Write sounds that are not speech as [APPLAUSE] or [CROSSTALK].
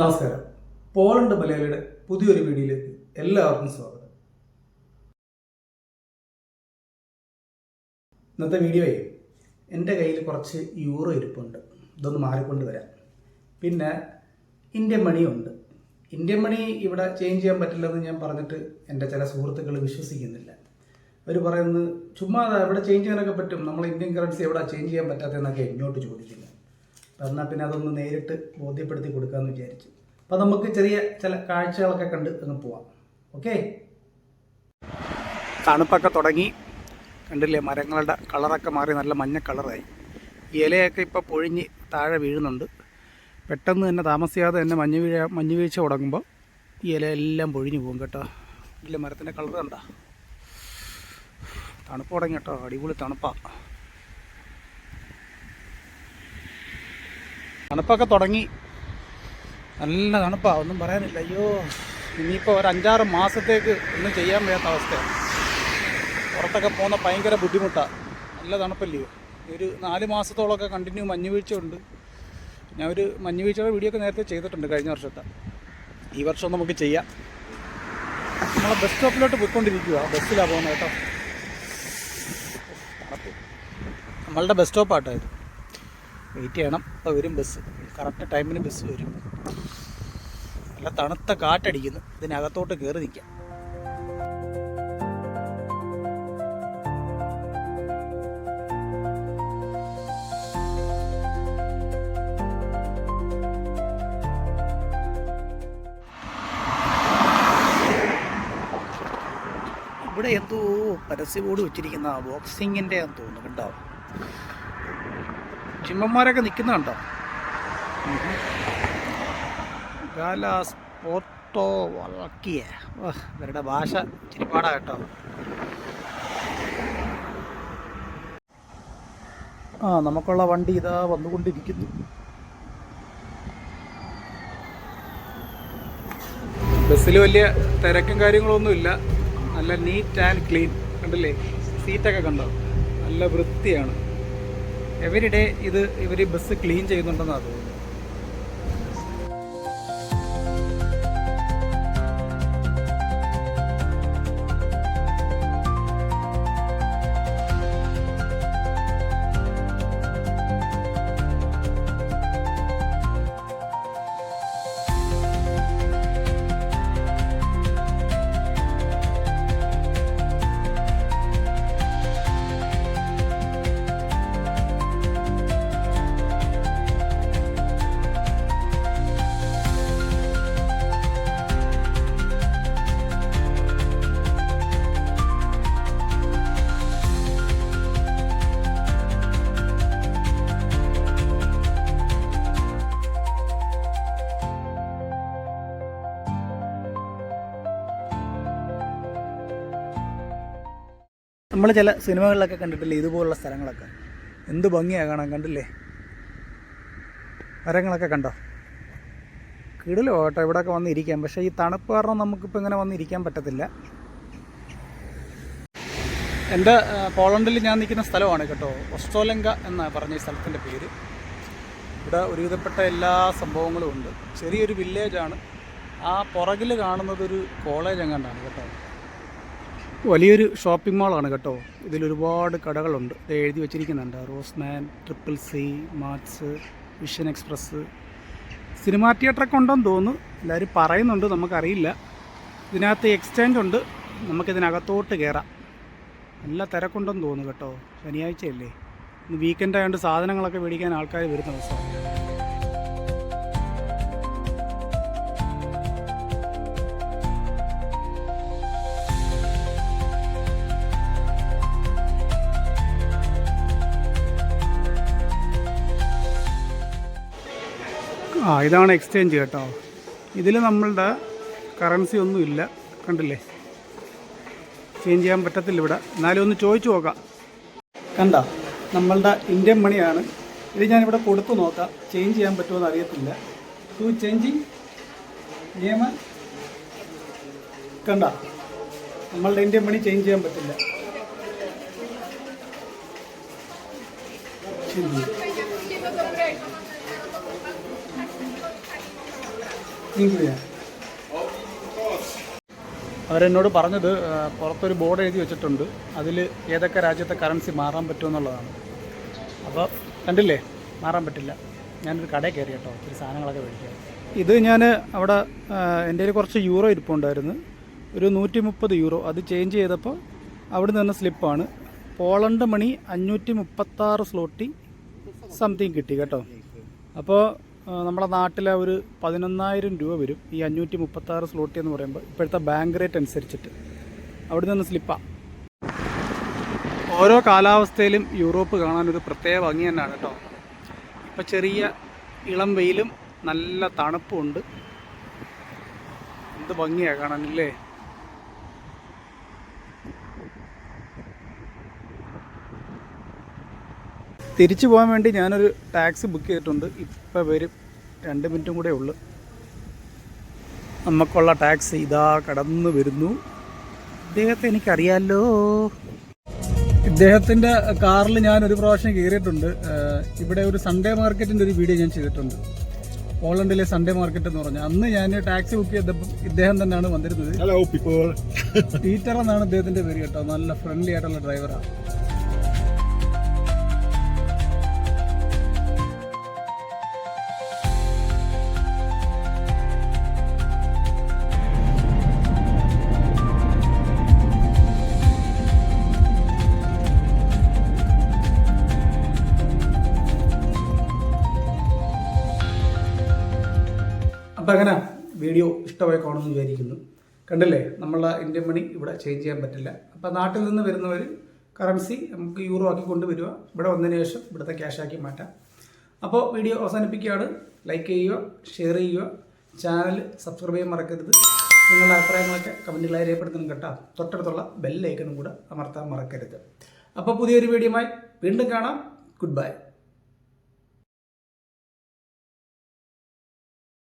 നമസ്കാരം. പോളണ്ട് മലയാളിയുടെ പുതിയൊരു വീഡിയോയിലേക്ക് എല്ലാവർക്കും സ്വാഗതം. ഇന്നത്തെ വീഡിയോയെ എന്റെ കയ്യിൽ കുറച്ച് യൂറോ ഇരിപ്പുണ്ട്. ഇതൊന്ന് മാറിക്കൊണ്ട് വരാം. പിന്നെ ഇന്ത്യൻ മണിയുണ്ട് ഇന്ത്യൻ മണി ഇവിടെ ചേഞ്ച് ചെയ്യാൻ പറ്റില്ലെന്ന് ഞാൻ പറഞ്ഞിട്ട് എന്റെ ചില സുഹൃത്തുക്കൾ വിശ്വസിക്കുന്നില്ല. അവർ പറയുന്നത് ചുമ്മാ എവിടെ ചേഞ്ച് ചെയ്യാനൊക്കെ പറ്റും. നമ്മൾ ഇന്ത്യൻ കറൻസി എവിടെ ചേഞ്ച് ചെയ്യാൻ പറ്റാത്തതെന്നൊക്കെ എന്നോട്ട് ചോദിക്കുന്നത് എന്നാൽ പിന്നെ അതൊന്ന് നേരിട്ട് ബോധ്യപ്പെടുത്തി കൊടുക്കാമെന്ന് വിചാരിച്ചു. അപ്പം നമുക്ക് ചെറിയ ചില കാഴ്ചകളൊക്കെ കണ്ട് അങ്ങ് പോവാം. ഓക്കെ? തണുപ്പൊക്കെ തുടങ്ങി. കണ്ടില്ലേ മരങ്ങളുടെ കളറൊക്കെ മാറി നല്ല മഞ്ഞ കളറായി. ഇലയൊക്കെ ഇപ്പോൾ പൊഴിഞ്ഞ് താഴെ വീഴുന്നുണ്ട്. പെട്ടെന്ന് തന്നെ താമസിയാതെ തന്നെ മഞ്ഞ് വീഴ മഞ്ഞ് വീഴ്ച തുടങ്ങുമ്പോൾ ഈ ഇലയെല്ലാം പൊഴിഞ്ഞ് പോകും കേട്ടോ. ഇല്ല മരത്തിന്റെ കളർ കണ്ട. തണുപ്പ് തുടങ്ങി കേട്ടോ. അടിപൊളി തണുപ്പാണ് തണുപ്പൊക്കെ തുടങ്ങി. നല്ല തണുപ്പാണ് ഒന്നും പറയാനില്ല. അയ്യോ ഇനിയിപ്പോൾ ഒരു അഞ്ചാറ് മാസത്തേക്ക് ഒന്നും ചെയ്യാൻ വയ്യാത്ത അവസ്ഥയാണ് പുറത്തൊക്കെ പോകുന്ന ഭയങ്കര ബുദ്ധിമുട്ടാണ് നല്ല തണുപ്പല്ലയോ ഒരു നാല് മാസത്തോളമൊക്കെ കണ്ടിന്യൂ മഞ്ഞ് വീഴ്ച ഉണ്ട് ഞാൻ ഒരു മഞ്ഞ് വീഴ്ചയുടെ വീഡിയോ ഒക്കെ നേരത്തെ ചെയ്തിട്ടുണ്ട് കഴിഞ്ഞ വർഷത്തെ. ഈ വർഷം നമുക്ക് ചെയ്യാം. നമ്മളെ ബസ് സ്റ്റോപ്പിലോട്ട് പോയിക്കൊണ്ടിരിക്കുക ബസ്സിലാണ് പോകുന്നത് കേട്ടോ. നമ്മളുടെ ബസ് സ്റ്റോപ്പാട്ടോ ഇത്. വെയിറ്റ് ചെയ്യണം. അപ്പോൾ വരും ബസ് കറക്റ്റ് ടൈമിന് ബസ് വരും. നല്ല തണുത്ത കാറ്റടിക്കുന്നു. ഇതിനകത്തോട്ട് കയറി നിൽക്കാം. ഇവിടെ എന്തോ പരസ്യ ബോർഡ് വെച്ചിരിക്കുന്ന ബോക്സിങ്ങിന്റെ തോന്നുന്നുണ്ടാവും ചിമ്മന്മാരൊക്കെ നിൽക്കുന്ന കണ്ടോ? ഗാലാസ് പോർട്ടോ വളക്കിയ ഇവരുടെ ഭാഷ ഇച്ചിരി പാടാ കേട്ടോ. ആ നമുക്കുള്ള വണ്ടി ഇതാ വന്നുകൊണ്ടിരിക്കുന്നു. ബസ്സിൽ വലിയ തിരക്കും കാര്യങ്ങളൊന്നും ഇല്ല. നല്ല നീറ്റ് ആൻഡ് ക്ലീൻ. കണ്ടില്ലേ? സീറ്റൊക്കെ കണ്ടോ? നല്ല വൃത്തിയാണ്. എവരിഡേ ഇത് ഇവർ ബസ് ക്ലീൻ ചെയ്യുന്നുണ്ടെന്നാണ് തോന്നുന്നത്. നമ്മൾ ചില സിനിമകളിലൊക്കെ കണ്ടിട്ടില്ലേ ഇതുപോലുള്ള സ്ഥലങ്ങളൊക്കെ? എന്ത് ഭംഗിയാ കാണാൻ കണ്ടില്ലേ? മരങ്ങളൊക്കെ കണ്ടോ? കിടലോ കേട്ടോ ഇവിടെയൊക്കെ വന്നിരിക്കാം. പക്ഷേ ഈ തണുപ്പ് കാരണം നമുക്കിപ്പോൾ ഇങ്ങനെ വന്നിരിക്കാൻ പറ്റത്തില്ല. എന്റെ പോളണ്ടിൽ ഞാൻ നിൽക്കുന്ന സ്ഥലമാണ് കേട്ടോ. ഒസ്റ്റോലങ്ക എന്നാണ് പറഞ്ഞ ഈ സ്ഥലത്തിന്റെ പേര്. ഇവിടെ ഒരുവിധപ്പെട്ട എല്ലാ സംഭവങ്ങളും ഉണ്ട്. ചെറിയൊരു വില്ലേജാണ് ആ പുറകിൽ കാണുന്നത് ഒരു കോളേജ് എങ്ങാണ്ടാണ് കേട്ടോ. വലിയൊരു ഷോപ്പിംഗ് മാളാണ് കേട്ടോ. ഇതിലൊരുപാട് കടകളുണ്ട്. ഇത് എഴുതി വെച്ചിരിക്കുന്നുണ്ട്. Rossmann triple C marts Vision Express. Cinema തിയേറ്ററൊക്കെ ഉണ്ടെന്ന് തോന്നുന്നു. എല്ലാവരും പറയുന്നുണ്ട്. നമുക്കറിയില്ല. ഇതിനകത്ത് എക്സ്ചേഞ്ച് ഉണ്ട്. നമുക്കിതിനകത്തോട്ട് കയറാം നല്ല തിരക്കുണ്ടെന്ന് തോന്നുന്നു കേട്ടോ. ശനിയാഴ്ചയല്ലേ. ഇന്ന് വീക്കെൻഡ് ആയതുകൊണ്ട് സാധനങ്ങളൊക്കെ മേടിക്കാൻ ആൾക്കാർ വരുന്ന ദിവസമാണ് ഇതാണ് എക്സ്ചേഞ്ച് കേട്ടോ. ഇതിൽ നമ്മളുടെ കറൻസി ഒന്നും ഇല്ല കണ്ടില്ലേ? ചേഞ്ച് ചെയ്യാൻ പറ്റത്തില്ല ഇവിടെ. എന്നാലും ഒന്ന് ചോദിച്ചു നോക്കാം. കണ്ട? നമ്മളുടെ ഇന്ത്യൻ മണിയാണ് ഇത് ഞാനിവിടെ കൊടുത്തു നോക്കാം. ചേഞ്ച് ചെയ്യാൻ പറ്റുമോ എന്ന് അറിയത്തില്ല. ടു ചേഞ്ചിങ് നിയമ കണ്ട? നമ്മളുടെ ഇന്ത്യൻ മണി ചേഞ്ച് ചെയ്യാൻ പറ്റില്ല. ശരി അവരെന്നോട് പറഞ്ഞത് പുറത്തൊരു ബോർഡ് എഴുതി വെച്ചിട്ടുണ്ട്. അതിൽ ഏതൊക്കെ രാജ്യത്തെ കറൻസി മാറാൻ പറ്റുമെന്നുള്ളതാണ് അപ്പോൾ കണ്ടില്ലേ? മാറാൻ പറ്റില്ല. ഞാനൊരു കടയിൽ കയറി കേട്ടോ. ഒത്തിരി സാധനങ്ങളൊക്കെ മേടിക്കാം ഇത് ഞാൻ അവിടെ എന്റെ കയ്യിൽ കുറച്ച് യൂറോ ഇരിപ്പുണ്ടായിരുന്നു. ഒരു നൂറ്റി മുപ്പത് യൂറോ. അത് ചേഞ്ച് ചെയ്തപ്പോൾ അവിടെ നിന്ന് സ്ലിപ്പാണ് പോളണ്ട് മണി അഞ്ഞൂറ്റി മുപ്പത്താറ് സ്ലോട്ടി സംതിങ് കിട്ടി കേട്ടോ. അപ്പോൾ നമ്മുടെ നാട്ടിലെ ഒരു പതിനൊന്നായിരം രൂപ വരും ഈ അഞ്ഞൂറ്റി മുപ്പത്താറ് സ്ലോട്ടി എന്ന് പറയുമ്പോൾ ഇപ്പോഴത്തെ ബാങ്ക് റേറ്റ് അനുസരിച്ചിട്ട്. അവിടെ നിന്ന് സ്ലിപ്പാണ് ഓരോ കാലാവസ്ഥയിലും യൂറോപ്പ് കാണാനൊരു പ്രത്യേക ഭംഗി തന്നെയാണ് കേട്ടോ. ഇപ്പം ചെറിയ ഇളം വെയിലും നല്ല തണുപ്പുമുണ്ട് എന്ത് ഭംഗിയാണ് കാണാനില്ലേ തിരിച്ചു പോകാൻ വേണ്ടി ഞാനൊരു ടാക്സി ബുക്ക് ചെയ്തിട്ടുണ്ട്. ഇപ്പം വരും. രണ്ട് മിനിറ്റും കൂടെ ഉള്ളു. നമുക്കുള്ള ടാക്സി ഇതാ കടന്നു വരുന്നു. ഇദ്ദേഹത്തെ എനിക്കറിയാലോ? ഇദ്ദേഹത്തിന്റെ കാറിൽ ഞാൻ ഒരു പ്രാവശ്യം കയറിയിട്ടുണ്ട്. ഇവിടെ ഒരു സൺഡേ മാർക്കറ്റിന്റെ ഒരു വീഡിയോ ഞാൻ ചെയ്തിട്ടുണ്ട്. പോളണ്ടിലെ സൺഡേ മാർക്കറ്റ് എന്ന് പറഞ്ഞാൽ അന്ന് ഞാൻ ടാക്സി ബുക്ക് ചെയ്തപ്പോൾ ഇദ്ദേഹം തന്നെയാണ് വന്നിരുന്നത്. ഹലോ. [LAUGHS] പീറ്റർ എന്നാണ് ഇദ്ദേഹത്തിന്റെ പേര് കേട്ടോ. നല്ല ഫ്രണ്ട്ലി ആയിട്ടുള്ള ഡ്രൈവറാണ് വീഡിയോ ഇഷ്ടമായി കാണുമെന്ന് വിചാരിക്കുന്നു. കണ്ടില്ലേ? നമ്മളുടെ ഇന്ത്യൻ മണി ഇവിടെ ചേഞ്ച് ചെയ്യാൻ പറ്റില്ല. അപ്പോൾ നാട്ടിൽ നിന്ന് വരുന്നവർ കറൻസി നമുക്ക് യൂറോ ആക്കി കൊണ്ടുവരിക ഇവിടെ വന്നതിന് ശേഷം ഇവിടുത്തെ ക്യാഷ് ആക്കി മാറ്റാം. അപ്പോൾ വീഡിയോ അവസാനിപ്പിക്കുകയാണ്. ലൈക്ക് ചെയ്യുക ഷെയർ ചെയ്യുക. ചാനൽ സബ്സ്ക്രൈബ് ചെയ്യാൻ മറക്കരുത്. നിങ്ങളുടെ അഭിപ്രായങ്ങളൊക്കെ കമന്റുകളായി രേഖപ്പെടുത്തണം കേട്ടോ. തൊട്ടടുത്തുള്ള ബെല്ലൈക്കനും കൂടെ അമർത്താൻ മറക്കരുത്. അപ്പോൾ പുതിയൊരു വീഡിയോയുമായി വീണ്ടും കാണാം. Good bye